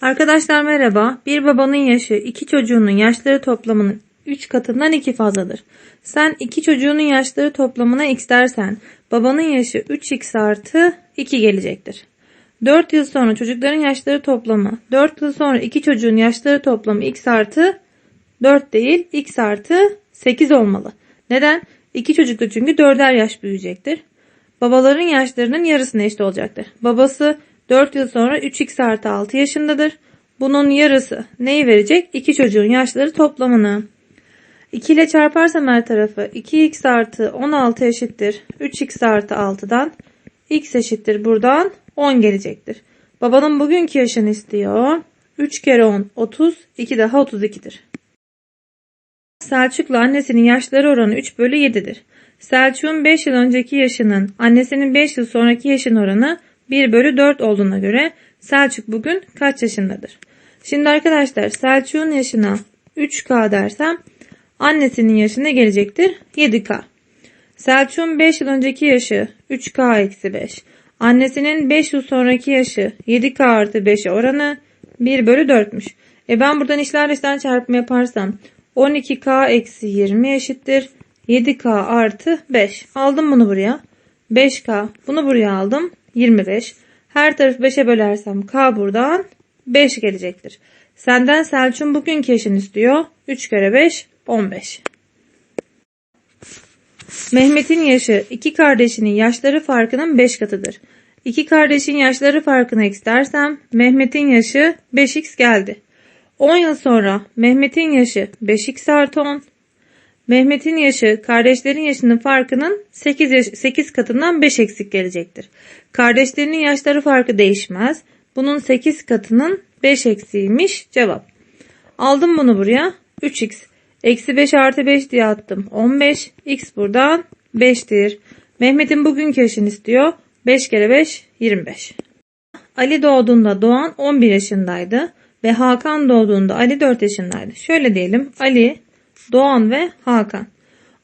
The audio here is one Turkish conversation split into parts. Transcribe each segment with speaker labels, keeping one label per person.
Speaker 1: Arkadaşlar merhaba. Bir babanın yaşı iki çocuğunun yaşları toplamının 3 katından 2 fazladır. Sen iki çocuğunun yaşları toplamına x dersen babanın yaşı 3x artı 2 gelecektir. 4 yıl sonra çocukların yaşları toplamı 4 yıl sonra iki çocuğun yaşları toplamı x artı 4 değil x artı 8 olmalı. Neden? İki çocuk da çünkü 4'er yaş büyüyecektir. Babaların yaşlarının yarısına eşit olacaktır. Babası 4 yıl sonra 3x artı 6 yaşındadır. Bunun yarısı neyi verecek? İki çocuğun yaşları toplamını. 2 ile çarparsam her tarafı 2x artı 16 eşittir. 3x artı 6'dan x eşittir buradan 10 gelecektir. Babanın bugünkü yaşını istiyor. 3 kere 10 30 2 daha 32'dir. Selçuk'la annesinin yaşları oranı 3 bölü 7'dir. Selçuk'un 5 yıl önceki yaşının annesinin 5 yıl sonraki yaşın oranı 1 bölü 4 olduğuna göre Selçuk bugün kaç yaşındadır? Şimdi arkadaşlar Selçuk'un yaşına 3K dersem annesinin yaşı ne gelecektir? 7K. Selçuk'un 5 yıl önceki yaşı 3K eksi 5. Annesinin 5 yıl sonraki yaşı 7K artı 5'e oranı 1 bölü 4'müş. E ben buradan işler dışlar çarpımı yaparsam 12K eksi 20 eşittir. 7K artı 5. Aldım bunu buraya. 5K. Bunu buraya aldım. 25. Her tarafı 5'e bölersem K buradan 5 gelecektir. Senden Selçuk'un bugünkü yaşını istiyor. 3 kere 5 15. Mehmet'in yaşı iki kardeşinin yaşları farkının 5 katıdır. İki kardeşin yaşları farkını x dersem Mehmet'in yaşı 5x geldi. 10 yıl sonra Mehmet'in yaşı 5x artı 10. Mehmet'in yaşı kardeşlerin yaşının farkının 8, yaş- 8 katından 5 eksik gelecektir. Kardeşlerinin yaşları farkı değişmez. Bunun 8 katının 5 eksiğiymiş cevap. Aldım bunu buraya. 3x. Eksi 5 artı 5 diye attım. 15. X buradan 5'tir. Mehmet'in bugünkü yaşını istiyor. 5 kere 5 25. Ali doğduğunda Doğan 11 yaşındaydı ve Hakan doğduğunda Ali 4 yaşındaydı. Şöyle diyelim Ali, Doğan ve Hakan.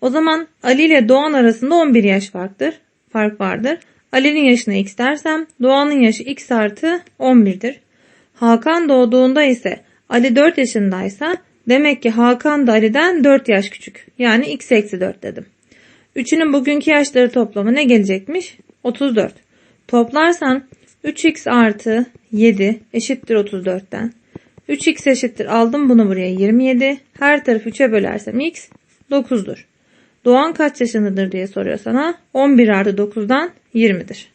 Speaker 1: O zaman Ali ile Doğan arasında 11 yaş farktır. Fark vardır. Ali'nin yaşına x dersem Doğan'ın yaşı x artı 11'dir. Hakan doğduğunda ise Ali 4 yaşındaysa demek ki Hakan da Ali'den 4 yaş küçük. Yani x eksi 4 dedim. Üçünün bugünkü yaşları toplamı ne gelecekmiş? 34. Toplarsan 3x artı 7 eşittir 34'ten. 3x eşittir aldım bunu buraya 27. Her tarafı 3'e bölersem x 9'dur. Doğan kaç yaşındadır diye soruyor sana. 11 artı 9'dan 20'dir.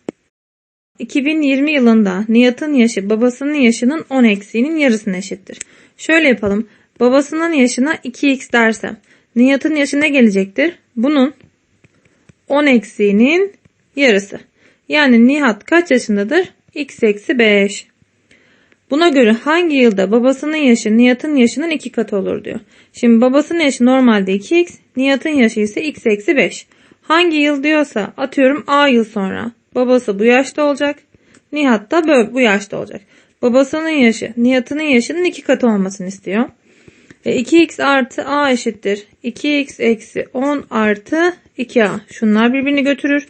Speaker 1: 2020 yılında Nihat'ın yaşı babasının yaşının 10 eksiğinin yarısına eşittir. Şöyle yapalım. Babasının yaşına 2x dersem Nihat'ın yaşı ne gelecektir? Bunun 10 eksiğinin yarısı. Yani Nihat kaç yaşındadır? x eksi 5. Buna göre hangi yılda babasının yaşı Nihat'ın yaşının 2 katı olur diyor. Şimdi babasının yaşı normalde 2x, Nihat'ın yaşı ise x eksi 5. Hangi yıl diyorsa atıyorum A yıl sonra babası bu yaşta olacak. Nihat da böyle bu yaşta olacak. Babasının yaşı Nihat'ın yaşının 2 katı olmasını istiyor. E 2x artı a eşittir. 2x eksi 10 artı 2a. Şunlar birbirini götürür.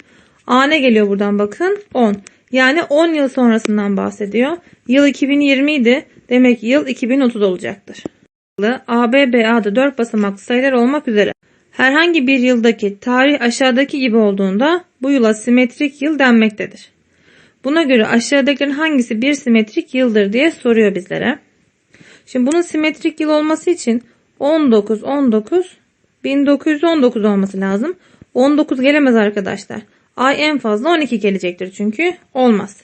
Speaker 1: a ne geliyor buradan bakın? 10. Yani 10 yıl sonrasından bahsediyor. Yıl 2020 idi. Demek yıl 2030 olacaktır. A, B, B, A'da 4 basamaklı sayılar olmak üzere. Herhangi bir yıldaki tarih aşağıdaki gibi olduğunda bu yıla simetrik yıl denmektedir. Buna göre aşağıdakilerin hangisi bir simetrik yıldır diye soruyor bizlere. Şimdi bunun simetrik yıl olması için 19, 19, 1919 olması lazım. 19 gelemez arkadaşlar. Ay en fazla 12 gelecektir çünkü olmaz.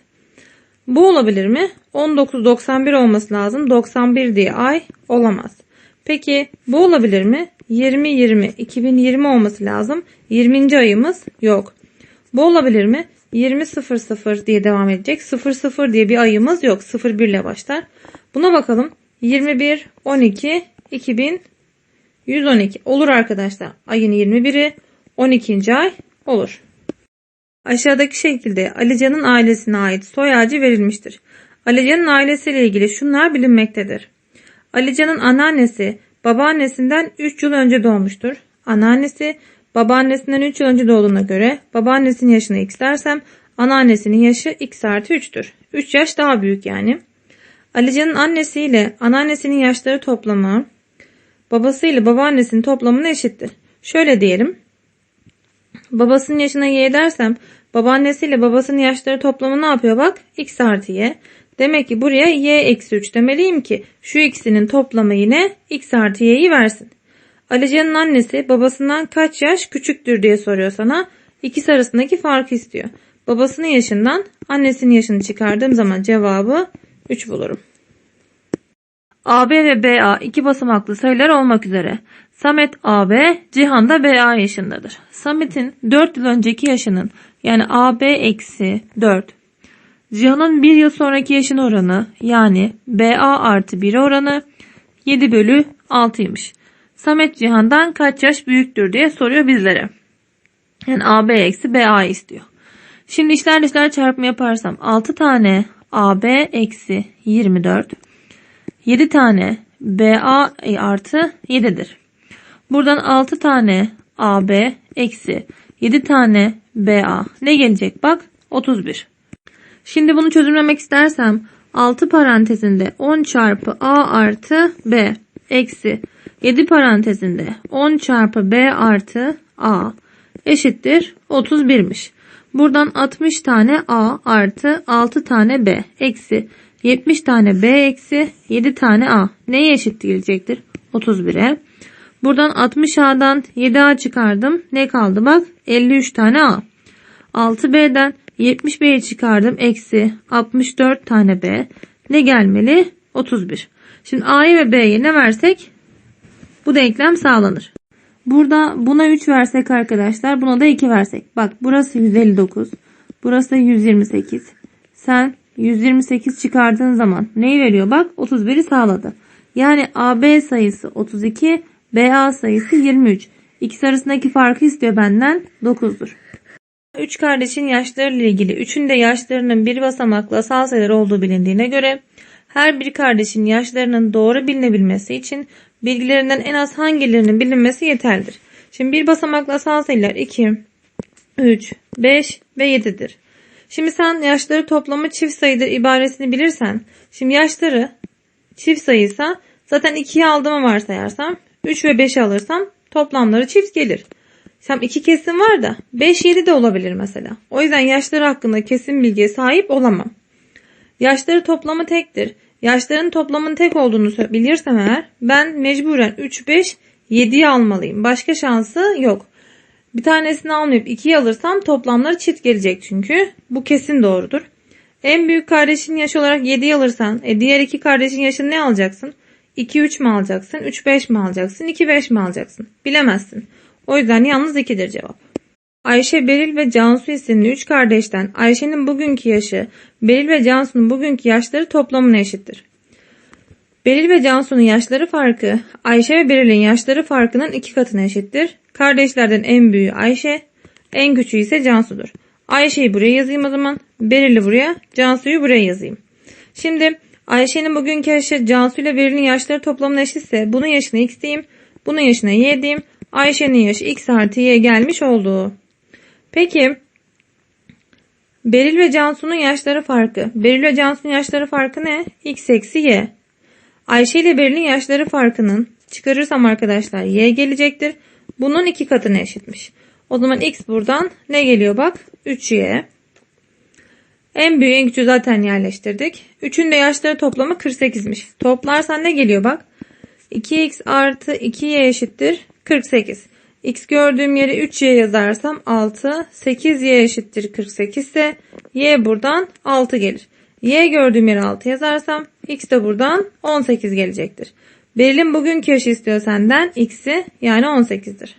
Speaker 1: Bu olabilir mi? 19, 91 olması lazım. 91 diye ay olamaz. Peki bu olabilir mi? 20, 20, 2020 olması lazım. 20. ayımız yok. Bu olabilir mi? 20, 0, 0 diye devam edecek. 0, 0 diye bir ayımız yok. 0, 1 ile başlar. Buna bakalım. 21, 12, 2112 olur arkadaşlar. Ayın 21'i 12. ay olur. Aşağıdaki şekilde Alican'ın ailesine ait soy ağacı verilmiştir. Alican'ın ailesiyle ilgili şunlar bilinmektedir. Alican'ın anneannesi babaannesinden 3 yıl önce doğmuştur. Anneannesi babaannesinden 3 yıl önce doğduğuna göre babaannesinin yaşını x dersem anneannesinin yaşı x artı 3'tür. 3 yaş daha büyük yani. Alican'ın annesiyle anneannesinin yaşları toplamı babasıyla babaannesinin toplamına eşittir. Şöyle diyelim. Babasının yaşına y dersem babaannesiyle babasının yaşları toplamı ne yapıyor bak? x artı y. Demek ki buraya y eksi 3 demeliyim ki şu ikisinin toplamı yine x artı y'yi versin. Alican'ın annesi babasından kaç yaş küçüktür diye soruyor sana. İkisi arasındaki farkı istiyor. Babasının yaşından annesinin yaşını çıkardığım zaman cevabı 3 bulurum. AB ve BA iki basamaklı sayılar olmak üzere. Samet AB, Cihan da BA yaşındadır. Samet'in 4 yıl önceki yaşının yani AB eksi 4. Cihan'ın 1 yıl sonraki yaşın oranı yani BA artı 1 oranı 7 bölü 6'ymış. Samet Cihan'dan kaç yaş büyüktür diye soruyor bizlere. Yani AB eksi BA istiyor. Şimdi işler dışlar çarpımı yaparsam 6 tane AB eksi 24 7 tane BA artı 7'dir. Buradan 6 tane AB eksi 7 tane BA ne gelecek bak 31. Şimdi bunu çözümlemek istersem 6 parantezinde 10 çarpı A artı B eksi 7 parantezinde 10 çarpı B artı A eşittir 31'miş. Buradan 60 tane A artı 6 tane B eksi 70 tane B eksi 7 tane A neye eşit gelecektir? 31'e. Buradan 60 A'dan 7 A çıkardım. Ne kaldı bak? 53 tane A. 6 B'den 70 B'yi çıkardım. Eksi 64 tane B. Ne gelmeli? 31. Şimdi A'ya ve B'ye ne versek bu denklem sağlanır. Burada buna 3 versek arkadaşlar buna da 2 versek. Bak burası 159. Burası 128. Sen 128 çıkardığın zaman neyi veriyor? Bak 31'i sağladı. Yani AB sayısı 32, BA sayısı 23. İkisi arasındaki farkı istiyor benden 9'dur. Üç kardeşin yaşları ile ilgili üçün de yaşlarının bir basamaklı asal sayılar olduğu bilindiğine göre her bir kardeşin yaşlarının doğru bilinebilmesi için bilgilerinden en az hangilerinin bilinmesi yeterlidir. Şimdi bir basamaklı asal sayılar 2, 3, 5 ve 7'dir. Şimdi sen yaşları toplamı çift sayıdır ibaresini bilirsen, şimdi yaşları çift sayıysa zaten 2'yi aldığımı varsayarsam 3 ve 5'i alırsam toplamları çift gelir. Sen iki kesim var da 5 7 de olabilir mesela. O yüzden yaşları hakkında kesin bilgiye sahip olamam. Yaşları toplamı tektir. Yaşların toplamının tek olduğunu bilirsem eğer ben mecburen 3 5 7'yi almalıyım. Başka şansı yok. Bir tanesini almayıp 2'yi alırsam toplamları çift gelecek çünkü. Bu kesin doğrudur. En büyük kardeşin yaş olarak 7'yi alırsan e diğer iki kardeşin yaşını ne alacaksın? 2 3 mi alacaksın? 3 5 mi alacaksın? 2 5 mi alacaksın? Bilemezsin. O yüzden yalnız 2'dir cevap. Ayşe, Beril ve Cansu isimli 3 kardeşten Ayşe'nin bugünkü yaşı Beril ve Cansu'nun bugünkü yaşları toplamına eşittir. Beril ve Cansu'nun yaşları farkı Ayşe ve Beril'in yaşları farkının iki katına eşittir. Kardeşlerden en büyüğü Ayşe, en küçüğü ise Cansu'dur. Ayşe'yi buraya yazayım o zaman. Beril'i buraya, Cansu'yu buraya yazayım. Şimdi Ayşe'nin bugünkü yaşı Cansu ile Beril'in yaşları toplamına eşitse bunun yaşına x diyeyim, bunun yaşına y diyeyim. Ayşe'nin yaşı x artı y gelmiş oldu. Peki Beril ve Cansu'nun yaşları farkı. Beril ve Cansu'nun yaşları farkı ne? x eksi y. Ayşe ile Beril'in yaşları farkının çıkarırsam arkadaşlar y gelecektir. Bunun iki katına eşitmiş. O zaman x buradan ne geliyor bak? 3y. En büyüğü en küçüğü zaten yerleştirdik. Üçün de yaşları toplamı 48'miş. Toplarsan ne geliyor bak? 2x artı 2y eşittir 48. X gördüğüm yere 3y yazarsam 6. 8y eşittir 48 ise y buradan 6 gelir. Y gördüğüm yere 6 yazarsam x de buradan 18 gelecektir. Beril'in bugünkü yaşı istiyor senden x'i yani 18'dir.